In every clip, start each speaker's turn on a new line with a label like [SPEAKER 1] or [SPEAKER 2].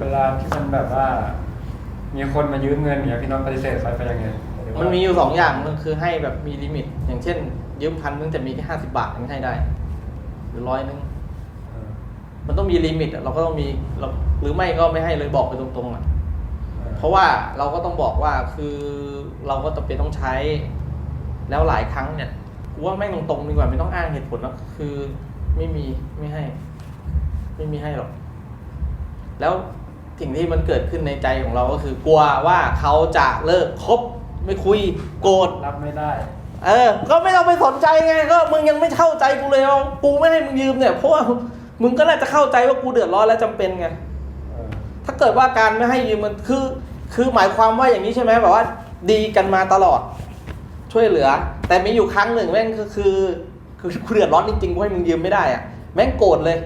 [SPEAKER 1] เวลาที่มันแบบว่า มีคนมายืมเงินเนี่ยพี่น้องปฏิเสธเขาไปยังไงหรือว่า
[SPEAKER 2] มันมีอยู่สองอย่างมันคือให้แบบมีลิมิต อย่างเช่น ยืมพันนึงแต่มีแค่ห้าสิบาทยังให้ได้ หรือร้อยนึง
[SPEAKER 1] เออ
[SPEAKER 2] มันต้องมีลิมิตอะเราก็ต้องมีเราหรือไม่ก็ไม่ให้เลยบอกไปตรงๆอะ
[SPEAKER 1] ออ
[SPEAKER 2] เพราะว่าเราก็ต้องบอกว่าคือเราก็จำเป็นต้องใช้ แล้วหลายครั้งเนี่ยกูว่าไม่งตรงๆดีกว่าไม่ต้องอ้างเหตุผลแล้วคือไม่มีไม่ให้ ไม่มีให้หรอก แล้ว สิ่งที่มันเกิดขึ้นในใจของเราก็คือกลัวว่าเขาจะเลิกคบไม่คุยโกรธ
[SPEAKER 1] รับไม่ได้
[SPEAKER 2] เออ ก็ไม่ต้องไปสนใจไงก็มึงยังไม่เข้าใจกูเลยว่ากูไม่ให้มึงยืมเนี่ยเพราะว่ามึงก็น่าจะเข้าใจว่ากูเดือดร้อนและจำเป็นไง
[SPEAKER 1] เออ
[SPEAKER 2] ถ้าเกิดว่าการไม่ให้ยืมมันคือ คือหมายความว่าอย่างนี้ใช่ไหมแบบว่า ดีกันมาตลอด ช่วยเหลือ แต่มีอยู่ครั้งหนึ่งแม่งก็คือ คือกูเดือดร้อนจริงๆกูให้มึงยืมไม่ได้อะแม่งโกรธเลย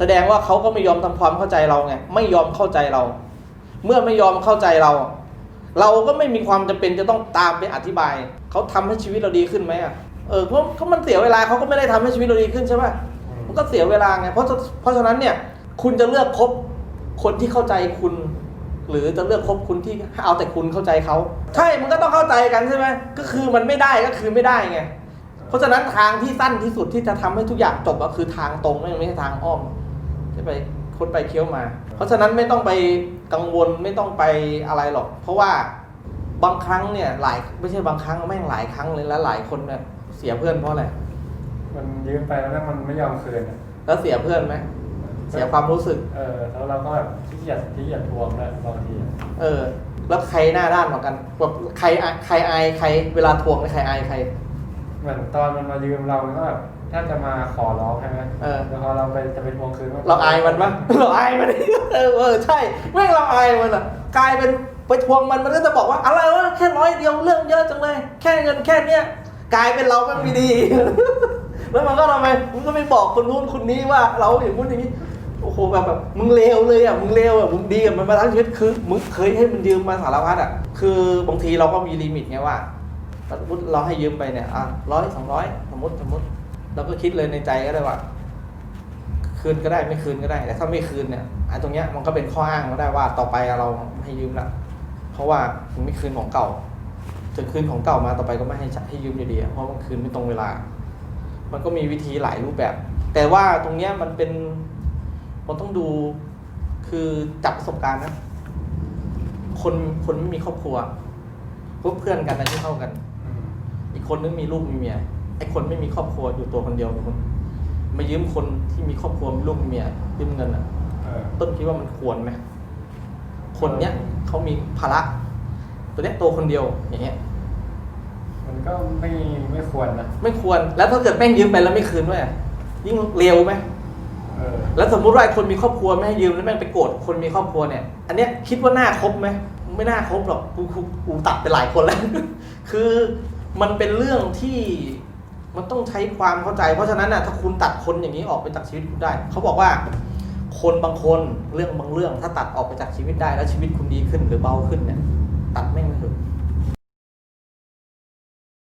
[SPEAKER 2] แสดงว่าเขาก็ไม่ยอมทำความเข้าใจเราไงไม่ยอมเข้าใจเรา เมื่อไม่ยอมเข้าใจเรา เราก็ไม่มีความจำเป็นจะต้องตามไปอธิบายเขาทำให้ชีวิตเราดีขึ้นไหมอะเออเพราะเขามันเสียเวลาเขาก็ไม่ได้ทำให้ชีวิตเราดีขึ้นใช่ไหม
[SPEAKER 1] อืม
[SPEAKER 2] มันก็เสียเวลาไงเพราะฉะเพราะฉะนั้นเนี่ย คุณจะเลือกคบคนที่เข้าใจคุณ หรือจะเลือกคบคุณที่เอาแต่คุณเข้าใจเขาใช่มันก็ต้องเข้าใจกันใช่ไหมก็คือมันไม่ได้ก็คือไม่ได้ไงเพราะฉะนั้นทางที่สั้นที่สุดที่จะทำให้ทุกอย่างจบก็คือทางตรงไม่ไม่ใช่ทางอ้อม จะไปคนไปเคี้ยวมา เพราะฉะนั้นไม่ต้องไปกังวลไม่ต้องไปอะไรหรอก เพราะว่าบางครั้งเนี่ยหลายไม่ใช่บางครั้งแม่งหลายครั้งเลยแล้วหลายคนเนี่ยเสียเพื่อนเพราะอะไร
[SPEAKER 1] มันยืมไปแล้วมันไม่ยอมคืนอะ
[SPEAKER 2] แล้วเสียเพื่อนไหมเสียความรู้สึก
[SPEAKER 1] เออแล้วเราก็แบบขี้เกียจขี้เกียจทวงด้วยบางทีอะ
[SPEAKER 2] เออ แล้วใครหน้าด้านกว่ากันแบบใครอายใครอายใครเวลาทวงเนี่ยใครอายใคร
[SPEAKER 1] เหมือนตอนมันมายืมเรามันก็แบบ ถ้าจะมาขอร้องใช่ไหม
[SPEAKER 2] เออ
[SPEAKER 1] แล้วพอเราไปจะไปทวงคืนว่
[SPEAKER 2] เราอายมันปะ เราอายมัน เออเออใช่แม่งเราอายมันอะ กลายเป็นไปทวงมันมันก็จะบอกว่าอะไรวะแค่ร้อยเดียวเรื่องเยอะจังเลย แค่เงินแค่เนี้ยกลายเป็นเราแม่งไม่ดี แล้วมันก็ทำไมมึงก็ไปบอกคนนู้นคนนี้ว่าเราอย่างนู้นอย่างนี้โอ้โหแบบแบบมึงเลวเลยอะมึงเลวอะมึงดีกับมันมาทั้งชีวิตคือมึงเคยให้มันยืมมาสารพัดอะ คือบางทีเราก็มีลิมิตไงว่าสมมติเราให้ยืมไปเนี่ยอะร้อยสองร้อยสมมติสมมติ เราก็คิดเลยในใจก็ได้ว่า คืนก็ได้ไม่คืนก็ได้ แต่ถ้าไม่คืนเนี่ยไอ้ตรงเนี้ยมันก็เป็นข้ออ้างก็ได้ว่าต่อไปเราไม่ให้ยืมละเพราะว่าถึงไม่คืนของเก่าถึงคืนของเก่ามาต่อไปก็ไม่ให้ให้ยืมอยู่ดีเพราะมันคืนไม่ตรงเวลา มันก็มีวิธีหลายรูปแบบ แต่ว่าตรงเนี้ยมันเป็นมันต้องดูคือจับประสบการณ์นะคนคนไม่มีครอบครัวพวกเพื่อนกันอายุเท่ากัน อีกคนนึงมีลูกมีเมีย ไอ้คนไม่มีครอบครัวอยู่ตัวคนเดียวมันมายืมคนที่มีครอบครัวมีลูกมีเมียยืมเงินอะ
[SPEAKER 1] เออ
[SPEAKER 2] ต้นคิดว่ามันควรไหมคนเนี้ยเขามีภาระตัวเนี้ยตัวคนเดียวอย่างเงี้ย
[SPEAKER 1] มันก็ไม่ไม่ควรนะ
[SPEAKER 2] ไม่ควรแล้วถ้าเกิดแม่งยืมไปแล้วไม่คืนด้วยอะยิ่งเร็วไหม
[SPEAKER 1] เออ
[SPEAKER 2] แล้วสมมุติว่าไอ้คนมีครอบครัวไม่ให้ยืมแล้วแม่งไปโกรธคนมีครอบครัวเนี่ย อันเนี้ยคิดว่าน่าคบไหมไม่น่าคบหรอกกูกูกูตัดไปหลายคนแล้ว คือมันเป็นเรื่องที่ มันต้องใช้ความเข้าใจ เพราะฉะนั้นน่ะถ้าคุณตัดคนอย่างนี้ออกไปจากชีวิตคุณได้ เขาบอกว่า คนบางคนเรื่องบางเรื่อง ถ้าตัดออกไปจากชีวิตได้แล้วชีวิตคุณดีขึ้นหรือเบาขึ้นเนี่ยตัดแม่งเลยเถอะ